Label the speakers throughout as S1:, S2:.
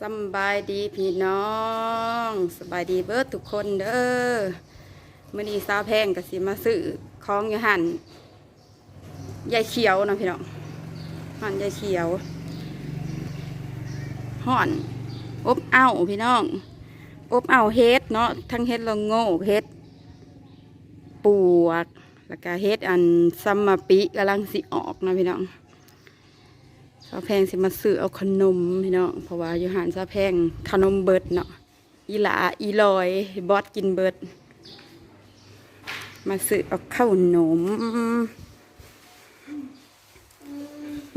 S1: สบายดีพี่น้องสบายดีเบิดทุกคนเด้อมื่อนี้สาแพงกับสิมาซื้อของอยู่หันยายเขียวนะพี่น้องห่อนยายเขียวห่อนอบเอ้าพี่น้องอบเอ้าเฮ็ดเนาะทั้งเฮ็ดละโง่เฮ็ดปวกแล้วก็เฮ็ดอันซัมมาปิกำลังสิออกนะพี่น้องาวแพงสิมาซื้อเอาขนมพี่น้องเพราะว่าอยู่หานสาวแพงขนมเบิดเนาะอีหลาอีลอยบอสกินเบิด มาซื้อเอาข้าวหนม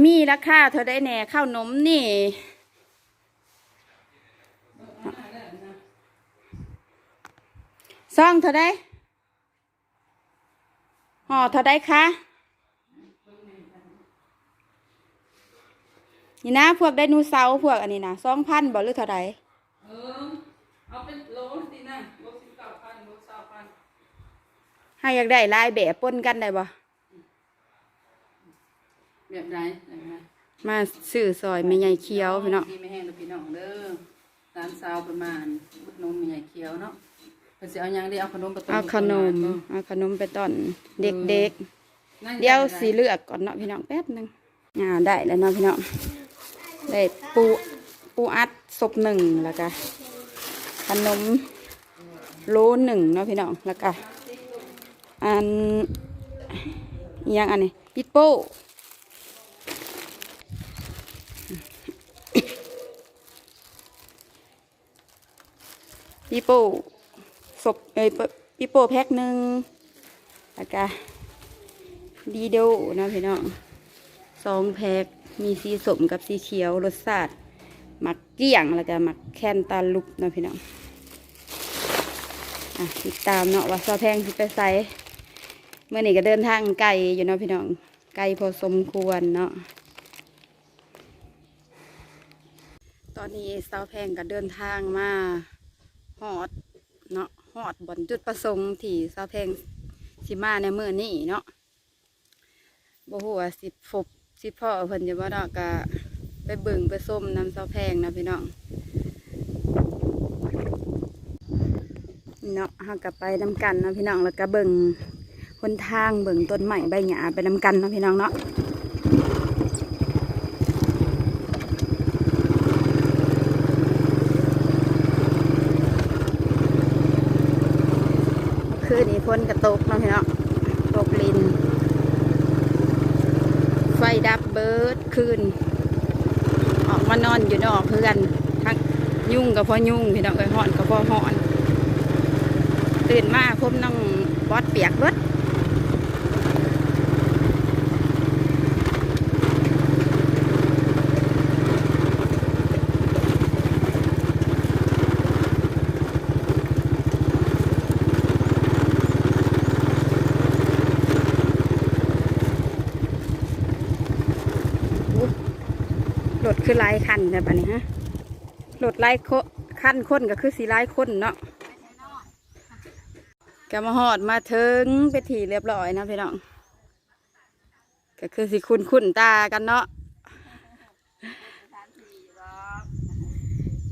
S1: มีราคาเท่าได้แน่ข้าวหนมนี่ซองเท่าได้ห่อเท่าได้คะ นี่นะ พวกไดโนเสาร์พวกอันนี้นะสองพันบ่หรือเท่าไร
S2: เออเอาเป็นโลสินะโลสิบเก้าพันโลสามพัน
S1: ให้อยากได้ลายแบบปนกันได้บ่
S2: แบบไหนแบบไหน
S1: มาซื้อซอยแม่ใหญ่เขียวพี่น้อง
S2: ดีไม่แห้งแล้วพี่น้องเด้อร้านซาวประมาณบุดนมใหญ่เขียวเนาะเพิ่นสิเอาหยังได้เอาขนมประตู
S1: เอาขนมเอาขนมไปต้อนเด็ก
S2: นั่น
S1: ๆเดี๋ยวสีเลือกก่อนเนาะพี่น้องแป๊บหนึงอ่าได้แล้วเนาะพี่น้อง ได้ปูปูอัดศพหนึ่งแล้วก็ขนมโลหนึ่งเนาะพี่น้องแล้วก็อันอิหยังอันนี้ปิดโป้ปีโป้ศพเอ้ยปปีโป้แพ็คหนึ่งแล้วก็ดีโดนะพี่น้องสองแพ็ค มีสีสมกับสีเขียวรสชาติหมักเกี้ยงแล้วก็หมักแคนตาลุปนะพี่น้องอะติดตามเนาะว่าซอแพงสิไปใส่เมื่อนี้ก็เดินทางไกลอยู่เนาะพี่น้องไกลพอสมควรเนาะตอนนี้สาวแพงก็เดินทางมาหอดเนาะหอดบนจุดประสงค์ที่สาวแพงสิมาในเมื่อนี้เนาะบ่ฮู้ว่าสิพบ สิพ่อเพิ่นจะบ่เนาะก็ไปเบิ่งไปส้มน้ำสาวแพงนะพี่น้องเนาะเฮาก็ไปนำกันนะพี่น้องแล้วก็เบิ่งคนทางเบิ่งต้นไม้ใบหญ้าไปนำกันนะพี่น้องเนาะคืนนี้พ้นกระตกนะพี่เนาะตกลิน ดับเบิดคืน ออกมานอนอยู่นอกเพื่อนทั้งยุ่งกับพ่อยุ่งพี่น้องเอ้ยหอนกับพ่อหอน ตื่นมาพบน้องบอสเปียกเบิด รถคือลายคันแต่บัดนี้ฮะรถหลายโคคันคนก็คือสีลายคนเนาะก็มาหอดมาถึงไปถีเรียบร้อยนะพี่น้องก็คือสีคุ้นคุ้นตากันเนาะ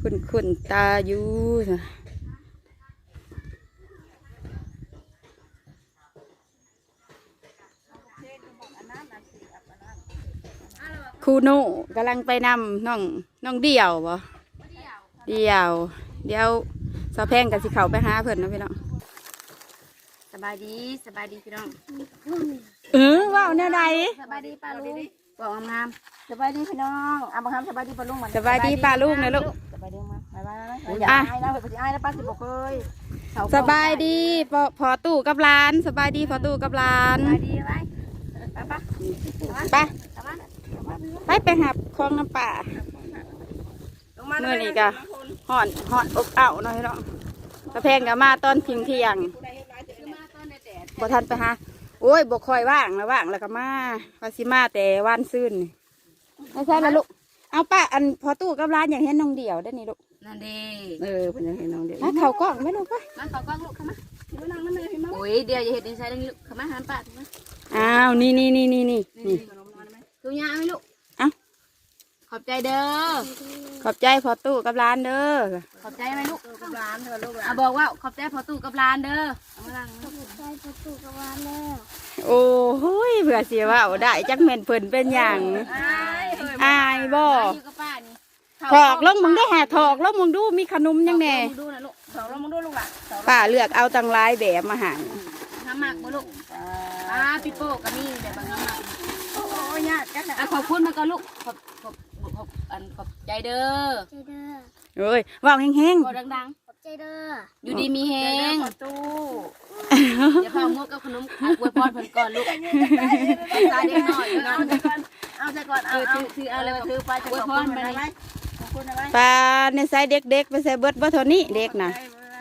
S1: คุ้นคุ้นตาอยู่ ครูโน่กำลังไปนำน้องน้องเดี่ยวบ่เดี่ยว เดี๋ยวสาวแพงกับสิเขาไปหาเพิ่นเนาะพี่น้อง
S3: สบายดีสบายดีพี่น้อง
S1: เออว้าวแนวใด
S3: สบายดีป้าลุงบอกงามๆสบายดีพี่น้องอะบังคับสบายดีป้าลุงมัน
S1: สบายดีป้าลูกนะลูก
S3: สบายดีมาบายบายนะอย่าอายนะเผื่อจะอายนะป้าสิบอกเคย
S1: สบายดีพอพอตู้กับร้าน สบายดีพอตู้กับร้าน
S3: สบายดีไว้ไปปะ
S1: ไป ไปไปหับคลองน้ำป่าเมื่อนี้ก็ห่อนห่อนอบอ้าวหน่อยเนาะกระเพงก็มาตอนเที่ยงเที่ยงบ่ทันไปหาโอ้ยบ่คอยว่างแล้วว่างแล้วก็มาพาสิมาแต่วันซื่นนี่ไม่ใช่ละลูกเอาป้าอันพอตู้กับร้านอย่างเห็นน้องเดี่ยวได้อนี่ลูก
S3: นั่นดี
S1: เออเพิ่นอยากเห็นน้องเดี่ยวมาเขากล้องไหมลูกไป
S3: มาขอกล้องลูกเข้ามาโอ้ยเดี๋ยวอย่าเห็นดินใส่ดังนี้ลูกเข้ามาหันป้าถูกไหม
S1: อ้าวนี่นี่นี่นี่นี่นี่
S3: ดูยาไหมลูก
S1: เอ้า
S3: ขออบใจเด้อ
S1: ขอบใจพอตู้กับร้านเด้อ
S3: ขอบใจไหมลูก
S2: กับร้านเถอะลูกหลา
S3: อะ
S2: น
S3: บอกว่าขอบใจพอตู้กับร้านเด้อเอามาลัง
S1: โอ้โหยเผื่อเสียว่าได้จักแม่นเพิ่นเป็นหยัง
S3: อายเฮ้ย
S1: อายบ่
S3: อยู่กับป้านี่
S1: ถอกลงมึงได้หาถอกลงมึงดูมีขนมยังแหน่
S3: มึงดูนะลูกถอกลงมึงดูลูกหล่ะถอก
S1: ป้าเลือกเอาตังหลายแบบมาให้
S3: น้ำหมักบ่ลูกอ่าพี่โป้ก็มีแบบบางน้ำหมัก
S2: โอ้ ยยากจังนะ
S3: อะขอบคุณมาก่อนลูกขอบขอบขอบอันขอบใจเด้อ
S4: ใจเด้อ
S1: เอ้ยเว้าแห้ง
S3: พอดัง
S4: ขอบใจเด้อ
S3: ๆ อยู่ดีมีแฮง
S2: ประตู
S3: เดี๋ยวพาหมวกกับขนมอะอวยพรเพิ่นก่อนลูกตาเด็กหน่อยเนาะ
S2: เอาใส่ก่อนเอาใส่ก่อน
S3: เอ
S2: เอา
S3: อ
S2: เอา
S3: ถือถือเอาเลย
S2: ถือไปจะ
S3: อวย
S2: ขอบ
S3: พ
S2: คุ
S3: ร
S2: ณ
S3: ไป
S2: อะไร
S3: นี่
S2: ไหมขอบคุณอะไร
S1: ๆปลาในใส่เด็กๆไปใส่เบิดบ่เท่านี้เด็กน่ะ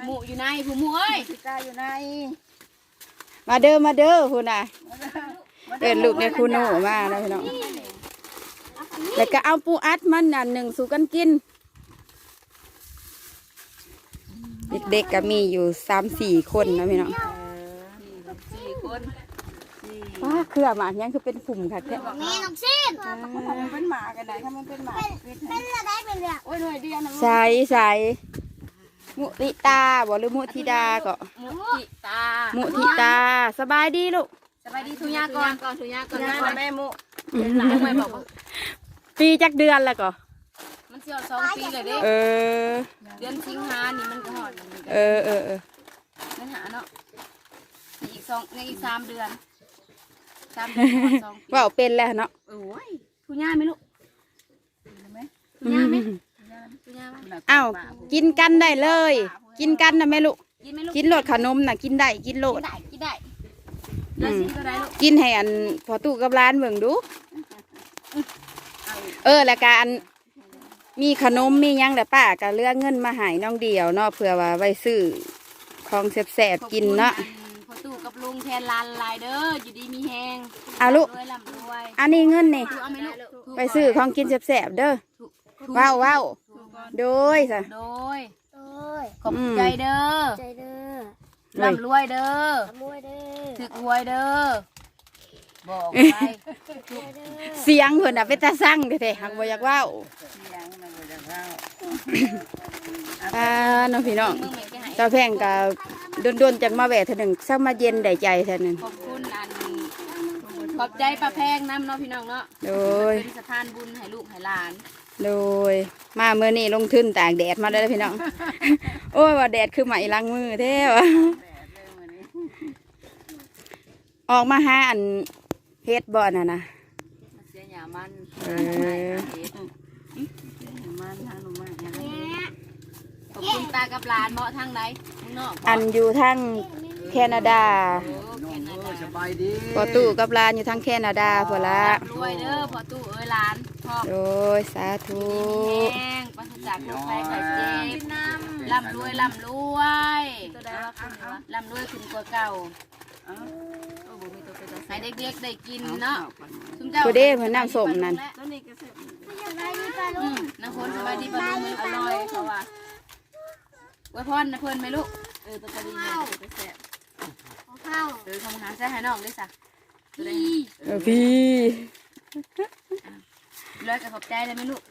S3: หมูอยู่ในผู้หมูเอ้ย
S2: พี่กาอยู่ใน
S1: มาเด้อมาเด้อพุ่นน่ะ เอิ้นลูกในครูโนมาแล้วพี่น้องแล้วก็เอาปูอัดมันน่ะหนึ่งสู่กันกิน เด็กๆก็มีอยู่สามสี่คนนะพี่น้อง
S3: สี่คน
S1: ว้าเครือหมากยังคือเป็นฝุ่มค่ะแท้
S4: แม่น้องซีน
S2: มันเป็นหมากันไหนถ้ามันเป็นหมา
S4: เป็นอะไรเป็นเรื่อง
S2: โอ้ยหน่วยเดียวนะ
S1: ใส่ใส่มุติตาบ่หรือมุทิดาก็
S3: หมูทิตา
S1: มุทิตา สบายดีลูก
S3: สบายดีทุยาก่อนก่อนทุยาก่อน
S2: ยา
S3: นะ
S2: แม่มุ
S3: เป็นหลานไม่บอกว่า
S1: ปีจักเดือนแล้วก็
S3: มันเสียวสองปีเลยเด้
S1: เออ
S3: เดือนสิงหานี่มันก็หอดมันก็
S1: เออเออเออ
S3: เดือนหาเนาะอีกสองในอีกสามเดือนสามเดือนหอดสองปี
S1: เว่าเป็นแล้วเนาะ
S3: โอ้ยทุยาไหมลูกทุยาไหมทุยาไหม
S1: อ้าวกินกันได้เลย กินกันนะแม่ลูก
S3: กินไหมลูก
S1: กินโลดขนมน่ะกินได้กินโล
S3: กิ
S1: ด
S3: นได้กินได้ แล้วสิก็ได้ลูก
S1: กินให้อันพอตู้กับร้านเบิ่งดู เออแล้วการมีขนมมีหยังแต่ป้าก็เลือกเงินมาใหายน้องเดียวเนาะเพื่อว่าไว้ซื้อของแสบๆกินเนาะ
S3: ขอบคุณอัพ่อตู่กับลุงแทนลานลายเด้ออยู่ดีมีแฮง
S1: เอาลูก
S3: รวยร่ำรวย
S1: อันนี้เงินนี่
S3: ถูกเอาไหมลูก
S1: ไปซื้อของกินแสบๆเด้อว้าวว้าวโดยสะ
S3: โดย
S4: โอ้ย
S3: ขอบใจเด้อ
S4: ใจเด้อ
S3: ร่ำรวยเด้อ
S4: ขโมยเด้อ
S3: ถึกหวยเด้อบอกไป
S4: ใจเด้อ
S1: เสียงเพิ่นน่ะเป็นตาสั่งแท้ๆหักบ่อยากเว้า
S2: ยังมันบ่ได้เข้า
S1: อ่าน้องพี่น้อง
S3: มึงไม่ใช่ให้
S1: ตาแพงก็โดนๆจังมาแหวะเท่านึงซักมาเย็นได้ใจเท่านึง
S3: ขอบคุณอัน ขอบใจป้าแพงน้ำเนาะพี่น้องเนาะ
S1: โดย
S3: เป็นสถานบุญให้ลูกให้หลาน
S1: โดยมาเมื่อนี้ลงทุนตากแดดมาได้วพี่น้อง โอ้ยว่าแดดคือไหมล้างมือแท้วะออกมาหาอันเฮ็ดบ่อน่ะนะ
S3: เสียหยามัน
S1: เออ
S2: มันทางหนูมาอย่าง
S4: แม่
S3: ขอบคุณตากับหลานเหมาะทางไหนมึงเนาะ
S1: อันอยู่ทั้งแคนาดา
S3: โอ้แค่นั้น
S2: สบายดี
S1: พอตู้กับร้านอยู่ทั้งแคนาดาพอละ
S3: รวยเด้อพอตู้เอ้ยหลานพ่อ
S1: โดยสาธุ
S3: แห้งปราศจากโรคภัยไข้เจ็บร่ำรวยร่ำรวยร่ำรวยขึ้นกว่าเก่าให้เด็กๆได้กินเนาะซุมเจ้า
S1: กูเด้เพิ่นน้ำส้มนั่น
S2: แล้วนี่ก็เสร็จ
S4: ไม่อยากได้ดีป่ะ
S3: อื
S4: ลูก
S3: มน้ำคนสบายดีปะลูกมันอร่อยเพราะว่าไว้พรนะเพื่อนไหมลูก เออตัวกระดิ่งเนี่ยตัวแสบ
S4: ของข้าว
S3: เออทำอาหารใส่ให้น้องด้วยจ้ะพี่
S1: เออพี่
S3: ร้อยกับขอบใจเลยไหมลูก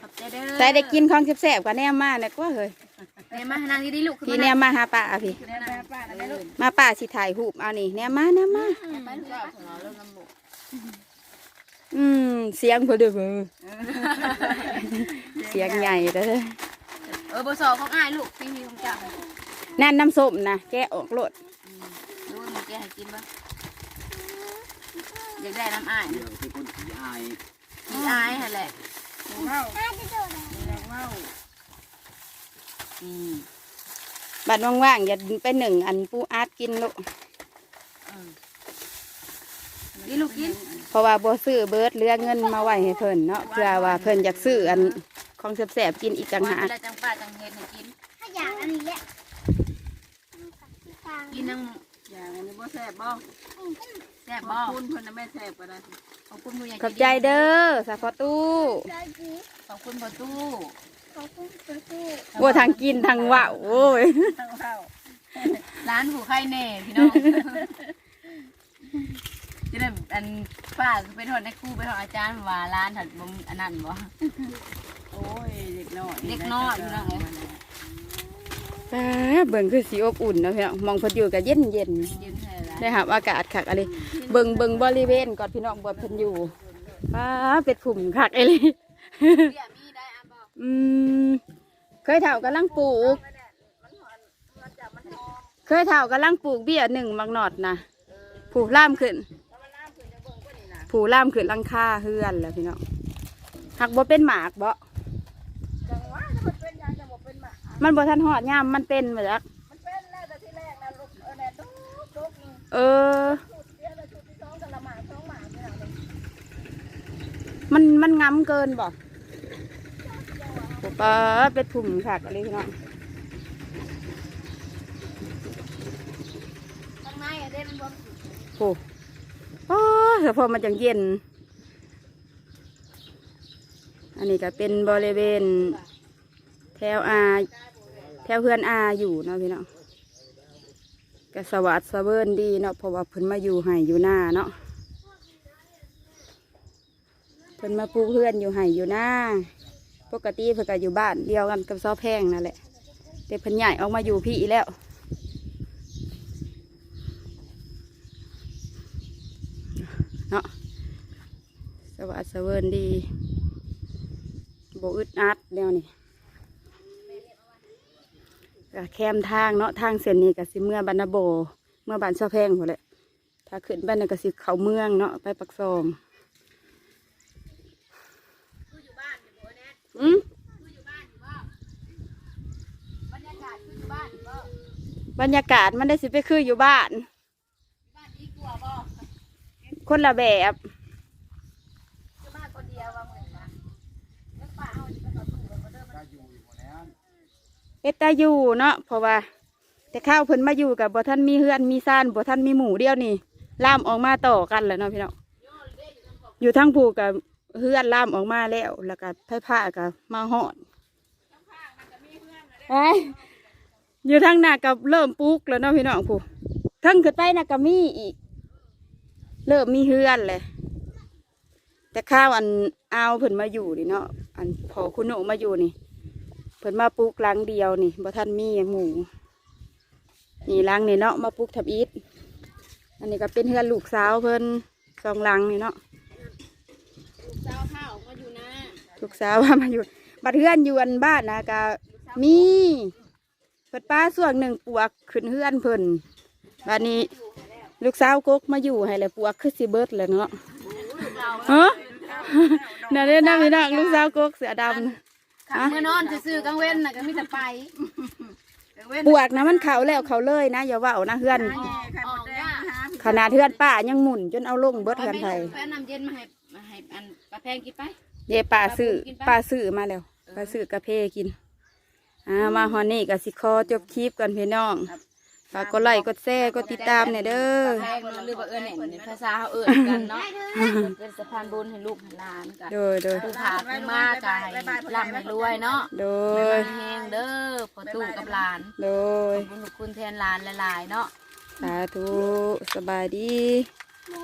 S3: ขอบใจเด้อ
S1: ใส่ได้กินของแซ่บๆกว่าแนมมาเนี่ยก็เฮ้ย
S3: แม่มานั่งดีๆลูก
S1: พี่แนมมาหาป้าพี่
S3: แม่นั่งป้านะลูก
S1: มาป้าสิถ่ายรูปเอานี่แนมมาแนมมา
S3: ไปลูกเอาของเราเริ่มน้ำมูก
S1: อืมเสียงเพิ่นเด้อเบ้อเสียงใหญ่เด้อ
S3: เออเบอร์สองของอ้ายลูกพี่มีของเจ้า
S1: นั่นน้ำส้มนะแกะออกโล ด
S3: ดูมึงแกให้กินปะอยากได้น้ำอ้าย
S5: เดี๋ยวคือคนขี้อาย
S3: มีอ้ายหั่นแหละ
S2: ว้าว
S4: น่าจะโดด
S2: ว้าว
S3: อืม
S1: บัดว่างๆอย่าไปหนึ่งอันปูอาร์ตกินลูก
S3: กินลูกกิน
S1: เพราะว่าบ่ซื้อเบิดเหลือเงินมาไว้ให้เพิ่นเนาะเพื่อว่าเพิ่นอยากซื้ออันของแซ่บๆกินอีกต่างหาก
S3: เวลาจังป้าจังเฮ็ดให้กิน
S4: ถ้าอยากอันนี้แหละ
S3: กินน้
S2: อย่างนี้บ่แซ่บบ่ำ
S3: แซ่บ
S2: ข
S3: บ่
S2: อบคุณเพิ่นนะแม่แซ่บก็ได้
S3: ขอบคุณผู้ใหญ่
S1: ขอบใจเด้อสาพอตู้
S4: ใจดี
S3: ขอบคุณพ่อตู้
S4: ขอบคุณตัวตู้
S1: บ่ทางกินทางว่าวโอ้ย
S2: ว้าว
S3: ร้านหูไข่เน่พี่น้องจะได้อัอันป้าเป็นหอดในครูเป็นหอดอาจารย์ว่าร้านถัดบ่มอันนั้นบ่
S2: โอ้ยเด็กน้อย
S3: เด็กน้อยพี่น้องเอ้ย
S1: ป้าเบิ่งคือสีอบอุ่นเนาะพี่น้องมองเพออยู่กับเย็นเย็น
S3: ยืนเท่าไหร่
S1: ได้ครับอากาศคักอะไรเบิ่งเบิ่งบริเวณก่อนพี่น้องบ่เพิ่นอยู่ป้าเป็ดผุ่มคักเอหลี
S3: เบี้ยมีได้อะบ่
S1: อืมเคยเท่ากำลังปลูก เคยเท่ากำลังปลูกเบี้ยหนึ่งมักหนอดนะผูล่ามขึ้น ผูล่ามขึ้นหลังคาเฮือนแล้วพี่น้องหักบ่เป็นหมากบ่ มันบ่ทันหอดยามมันเป็นมาจักเออมันมันงำเกินบ่โอ้ป้าเป็ดผุ่มคักอะไรพี่น้อง
S3: ข้างในอะเด้มันบ่
S1: โอ้โอ้แต่พอมันจังเย็น อันนี้ก็เป็นบริเวณ แถวอาแถวเพื่อนอาอยู่เนาะพี่เนาะก็สวัสดิ์สเวินดีเนาะเพราะว่าเพิ่นมาอยู่ไห่อยู่หน้าเนาะเพิ่นมาปลูกเพื่อนอยู่ไห่อยู่หน้าปกติเพิ่นก็อยู่บ้านเดียวกันกับซอแพงนั่นแหละแต่เพิ่นใหญ่ออกมาอยู่พี่แล้วเนาะสวัสดิ์สเวินดีโบอึดอัดแล้วนี่ ก็แคมทางเนาะทางเส้นนี้ก็สิเมื่อบรรณโบ เมื่อบานเสาแพงหมดเลยถ้าขึ้นบ้านนนก็สิเขาเมืองเนาะไปปักซองอืม
S3: บรรยากาศคืออยู่บ้านบ่
S1: บรรยากาศมันได้สิไปคืออยู่บ้าน
S3: บ้านดีกว่าบ่
S1: คนละแบบ
S3: อยู่บ้านคนเดียวว่าเหมือนกันแล้วป้าเอาสิไปต่อสู้กับบ่เด้อมัน
S1: เอตาอยู่เนาะเพราะว่า แต่ข้าวเพิ่นมาอยู่กับบ่ท่านมีเฮือนมีซ่านบ่ท่านมีหมูเดียวนี่ล่ามออกมาต่อกันแหล้วเนาะพี่น้องอยู่ทั้งผูกกับเฮือนล่ามออกมาแล้วแล้วก็ไผ่ผ้ากับมาหอดเอ้ยอยู่ทั้งหน้ากับเริ่มปลูกแล้วเนาะพี่น้องผู้ทั้งขึ้นไปนะก็มีอีก เริ่มมีเฮือนเลยแต่ข้าวอันเอาเพิ่นมาอยู่นี่เนาะอันพอคุณโนมาอยู่นี่ เพิ่นมาปลูกหลังเดียวนี่บ่ทันมีหมูนี่หลังนี่เนาะมาปลูกทับอีทอันนี้ก็เป็นเฮือนลูกสาวเพิ่นสองหลังนี่เนาะ
S3: เจ้าข้าวมาอยู่นะ
S1: ลูกสาวว่ามาอยู่บัดเฮือนอยู่อันบ้านนะก็มีเพิ่นป้าส่วนหนึ่งปวกขึ้นเฮือนเพิ่นบัดนี้ ลูกสาวกกมาอยู่ให้เลยปวกคือสิเบิดเลยเนาะฮะนั่นเด้นะพี่น้องลูกสาวกกเสือดำน่ะ
S3: ขับ เมื่อนอนซื่อๆกลางเว้นน่ะก็มีแต่ไป
S1: ปวกนะมันเขาแล้วเขาเลยนะอย่าเว่านะเฮือน
S3: ออกยาก
S1: ขนาดเทือนป้ายังหมุนจนเอาลงเบิดเทือนไทย
S3: ไปน้ำเย็นมาให้มาให้อันปลาแพงกินไป
S1: เย่ป้าซื้อป้าซื้อมาแล้วป้าซื้อกาแฟกินอ่ามาฮอนนี่กับสิคอจบคลิปกันพี่น้อง ฝากกดไลค์กดแชร์กดติดตามเนี่ยเด้อ
S3: แพงเนาะหรือว่าเอิ้นเนี่ยในภาษาเขาเอิ้นกันเนาะเป็นสะพานบุญให้ลูกให้หลานกัน
S1: โดยโดย
S3: ผู้ขาผู้มากกายร่ำให้รวยเนาะ
S1: โด
S3: ไป
S1: ย
S3: บ้านแห้งเด้อพอตู้กับหลาน
S1: โดย
S3: ขอบคุณขอบคุณแทนหลานหลายๆเนาะ
S1: สาธุ สบายดี
S4: หมู